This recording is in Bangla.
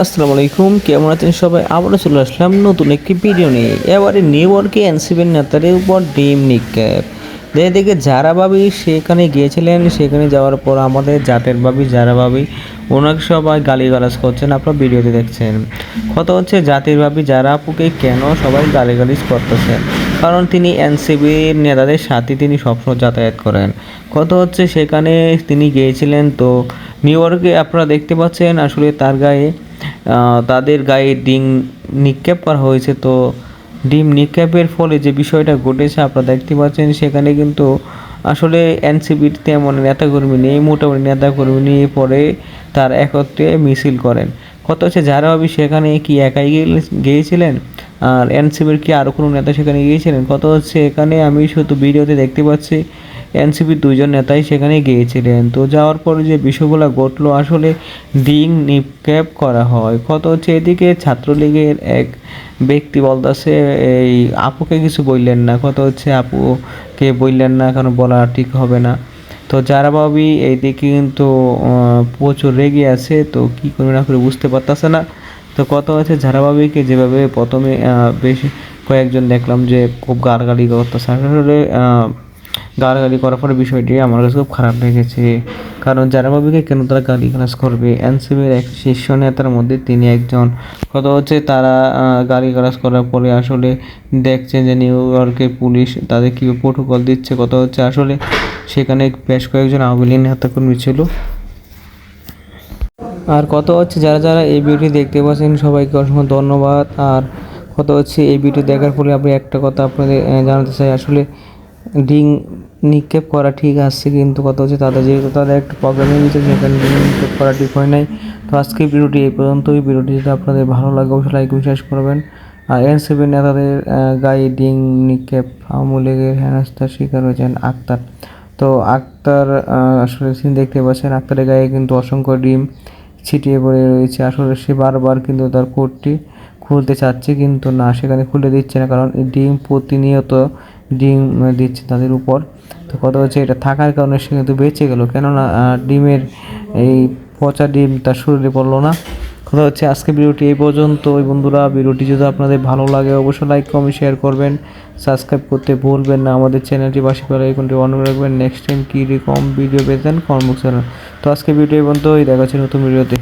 আসসালামু আলাইকুম, কেমন আছেন সবাই? আবারও চলে আসলাম নতুন একটি ভিডিও নিয়ে। এবারে নিউ ইয়র্কে এনসিবির নেতাদের উপর ডিম নিক্ষেপ। এদিকে যারা ভাবি সেখানে গিয়েছিলেন, সেখানে যাওয়ার পর আমাদের জাতের ভাবি, যারা ভাবি, ওনাকে সবাই গালিগালাজ করছেন, আপনারা ভিডিওতে দেখছেন। কত হচ্ছে জাতির ভাবি, যারা আপুকে কেন সবাই গালিগালিজ করতেছেন কারণ তিনি এনসিবির নেতাদের সাথে তিনি সবসময় যাতায়াত করেন। কত হচ্ছে সেখানে তিনি গিয়েছিলেন। তো নিউ ইয়র্কে আপনারা দেখতে পাচ্ছেন আসলে তার গায়ে তাদের গায়ে ডিম নিক্ষেপ করা হয়েছে। তো ডিম নিক্ষেপের ফলে যে বিষয়টা ঘটেছে আপনারা দেখতে পাচ্ছেন, সেখানে কিন্তু আসলে এনসিবির তেমন নেতাকর্মী নেই, মোটামুটি নেতাকর্মী নিয়ে পরে তার একত্রে মিছিল করেন। কত হচ্ছে যারা ভাবি সেখানে কি একাই গিয়ে- গিয়েছিলেন? আর এনসিবির কি আরও কোনো নেতা সেখানে গিয়েছিলেন? কত হচ্ছে এখানে আমি শুধু ভিডিওতে দেখতে পাচ্ছি এনসিপির দুজন নেতাই সেখানে গিয়েছিলেন। তো যাওয়ার পরে যে বিষয়গুলো ঘটলো, আসলে ডিং নিক্ষেপ করা হয়। কত হচ্ছে এদিকে ছাত্রলীগের এক ব্যক্তি বলতেছে, এই আপুকে কিছু বললেন না। কত হচ্ছে, আপুকে বললেন না, কারণ বলা ঠিক হবে না। তো যারা ভাবি এইদিকে কিন্তু প্রচুর রেগে আছে, তো কি করে না করে বুঝতে পারতেছে না। তো কত আছে ঝাড়াবাবিকে যেভাবে প্রথমে বেশ কয়েকজন দেখলাম যে খুব গাড়গাড়ি করতেছে। আসলে গালাগালি করার পরে বিষয়টি আমার কাছে খুব খারাপ লেগেছে। কারণ যারা ভাবিকে কেন তারা গালি গালাজ করবে? এনসিবির এক শীর্ষ নেতার মধ্যে তিনি একজন। কত হচ্ছে তারা আহ, গালি গালাজ করার পরে আসলে দেখছেন যে নিউ ইয়র্কের পুলিশ তাদের কী প্রোটোকল দিচ্ছে। কত হচ্ছে আসলে সেখানে বেশ কয়েকজন আওয়ামী লীগ নেতাকর্মী ছিল। আর কত হচ্ছে যারা যারা এই ভিডিও দেখতে পাচ্ছেন সবাইকে অসংখ্য ধন্যবাদ। আর কত হচ্ছে এই ভিডিও দেখার ফলে আপনি একটা কথা আপনাদের জানাতে চাই। আসলে ডিং নিক্ষেপ করা ঠিক আসছে কিন্তু কত হচ্ছে তাদের যেহেতু তাদের একটা প্রবলেম হয়ে গেছে, সেখানে নিক্ষেপ করা ঠিক হয় নাই। তো আজকে ভিডিওটি এই পর্যন্তই। ভিডিওটি যদি আপনাদের ভালো লাগে, অবশ্যই লাইক শেষ করবেন। আর এন সেভেন নেতাদের গায়ে নিক্ষেপ আওয়ামী লীগের হেনস্থার শিকার হয়েছেন আক্তার। তো আক্তার আসলে সিন দেখতে পাচ্ছেন, আক্তারের গায়ে কিন্তু অসংখ্য ডিম ছিটিয়ে পড়ে রয়েছে। আসলে সে বারবার কিন্তু তার কোটটি খুলতে চাচ্ছে, কিন্তু না, সেখানে খুলে দিচ্ছে না, কারণ ডিম প্রতিনিয়ত ডিম দিচ্ছে তাদের উপর। তো কথা হচ্ছে এটা থাকার কারণে সে কিন্তু বেঁচে গেল। কেননা ডিমের এই পচা ডিম তার শরীরে পড়ল না। কথা হচ্ছে আজকে ভিডিওটি এই পর্যন্ত। ওই বন্ধুরা, ভিডিওটি যদি আপনাদের ভালো লাগে, অবশ্যই লাইক কমেন্ট শেয়ার করবেন। সাবস্ক্রাইব করতে ভুলবেন না। আমাদের চ্যানেলটি বাসি পেলে আইকনটি অন করে রাখবেন। নেক্সট টাইম কী রকম ভিডিও পেতেন কর্মক চ্যানেল তো আজকে ভিডিও এই পর্যন্তই। দেখা হচ্ছে নতুন ভিডিওতে